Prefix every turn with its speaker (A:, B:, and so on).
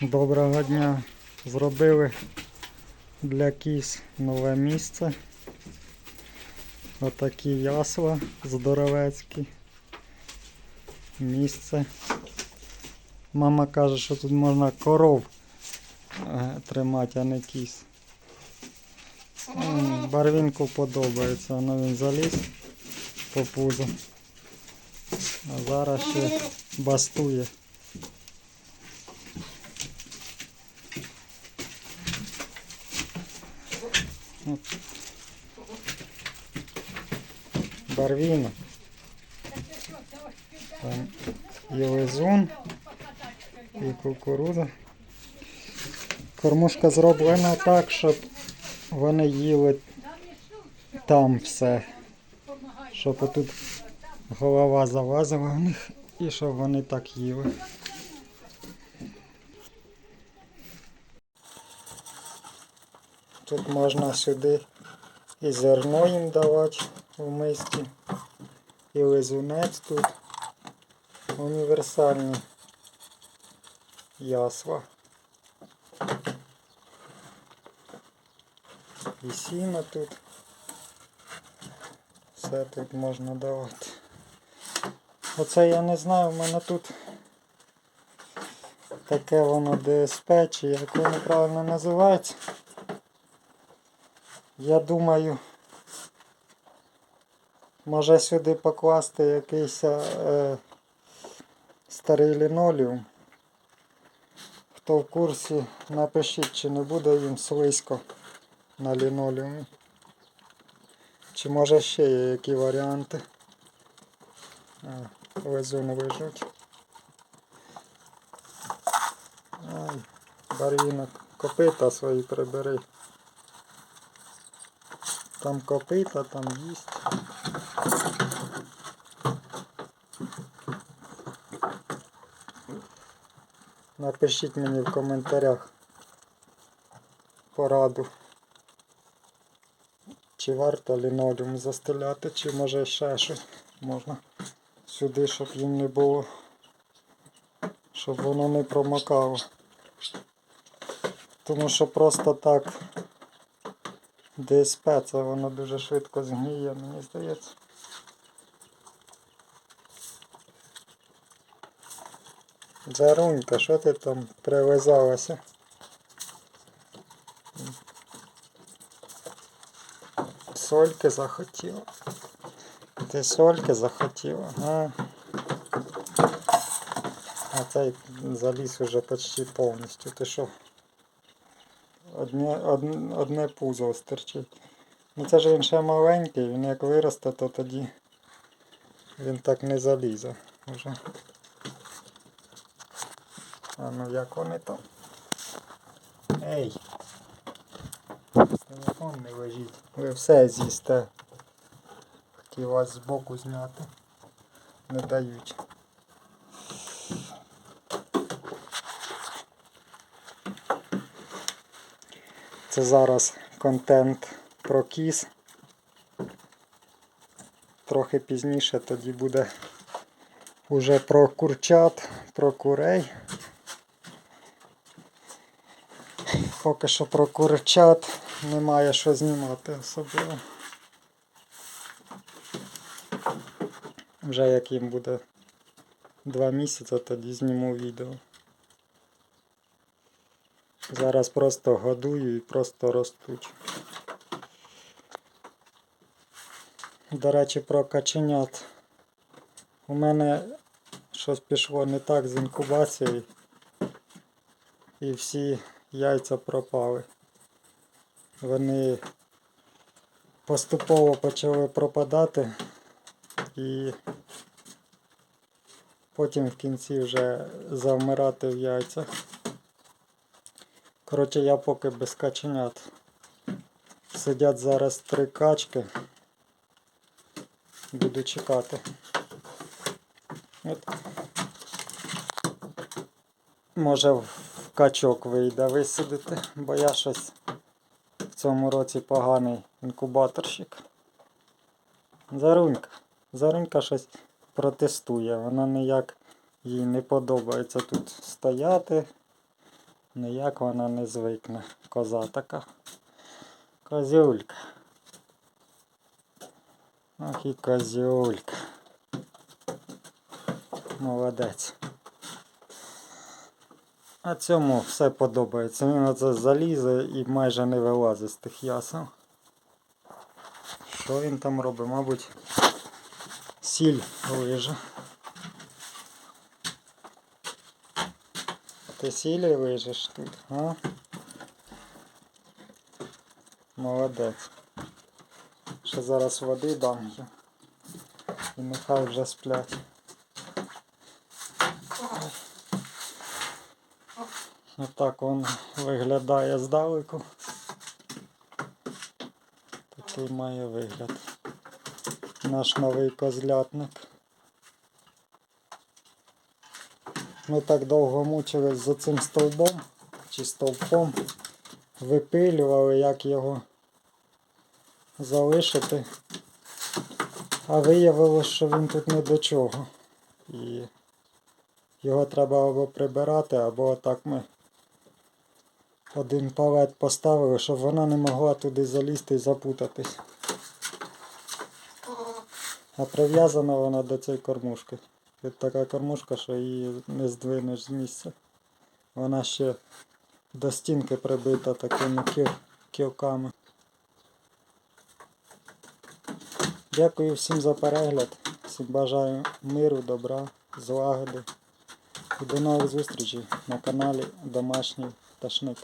A: Доброго дня. Зробили для кіз нове місце. Отакі ясла здоровецькі. Місце. Мама каже, що тут можна коров е, тримати, а не кіз. Барвінку подобається, воно він заліз по пузу. А зараз ще бастує. Барвінок. Там і лизун, і кукурудза. Кормушка зроблена так, щоб вони їли там все. Щоб отут голова залазила в них і щоб вони так їли. Тут можна сюди і зерно їм давати в мисці, і лизунець тут. Універсальні ясла. І сіно тут. Все тут можна давати. Оце я не знаю, в мене тут таке воно ДСП, чи як воно правильно називається. Я думаю, може сюди покласти якийсь е, старий лінолеум. Хто в курсі, напишіть, чи не буде їм слизько на лінолеумі. Чи може ще є які варіанти? А, лизун вижуть. Барвінок, копита свої прибери. Там копита, там їсть. Напишіть мені в коментарях пораду. Чи варто лінолеум застеляти, чи може ще щось можна сюди, щоб їм не було, щоб воно не промокало. Тому що просто так ДСП це воно дуже швидко згніє, мені здається. Зарунька, що ти там привязалася? Сольки захотіла. Ти сольки захотіла, а? А цей заліз уже почти повністю. Ти що? Одне, одне, одне пузо стерчить. Ну це ж він ще маленький, він як виросте, то тоді він так не залізе вже. А ну як вони там? Ей! Телефон не лежить. Ви все з'їсте. Хотів вас збоку зняти. Не дають. Це зараз контент про кіз. Трохи пізніше тоді буде уже про курчат, про курей. Поки що про курчат немає що знімати особливо. Вже як їм буде два місяці, тоді зніму відео. Зараз просто годую і просто ростуть. До речі, про каченят. У мене щось пішло не так з інкубацією. І всі яйця пропали. Вони поступово почали пропадати і потім в кінці вже завмирати в яйцях. Коротше, я поки без каченят. Сидять зараз три качки. Буду чекати. От. Може в качок вийде висидити, бо я щось в цьому році поганий інкубаторщик. Зарунька. Зарунька щось протестує. Вона ніяк їй не подобається тут стояти. Ніяк вона не звикне. Коза така. Козюлька. Ах і козюлька. Молодець. А цьому все подобається. Він оце залізе і майже не вилазить з тих ясел. Що він там робить? Мабуть, сіль лиже. Ти сілі тут, а? Молодець. Ще зараз води дам. І нехай вже сплять. Отак він виглядає здалеку. Такий має вигляд. Наш новий козлятник. Ми так довго мучились за цим стовбом чи стовпом. Випилювали, як його залишити. А виявилось, що він тут не до чого. І його треба або прибирати, або отак ми один палет поставили, щоб вона не могла туди залізти і запутатись. А прив'язана вона до цієї кормушки. Тут така кормушка, що її не здвинеш з місця. Вона ще до стінки прибита такими кіл- кілками. Дякую всім за перегляд. Всім бажаю миру, добра, злагоди. І до нових зустрічей на каналі Домашній Пташник.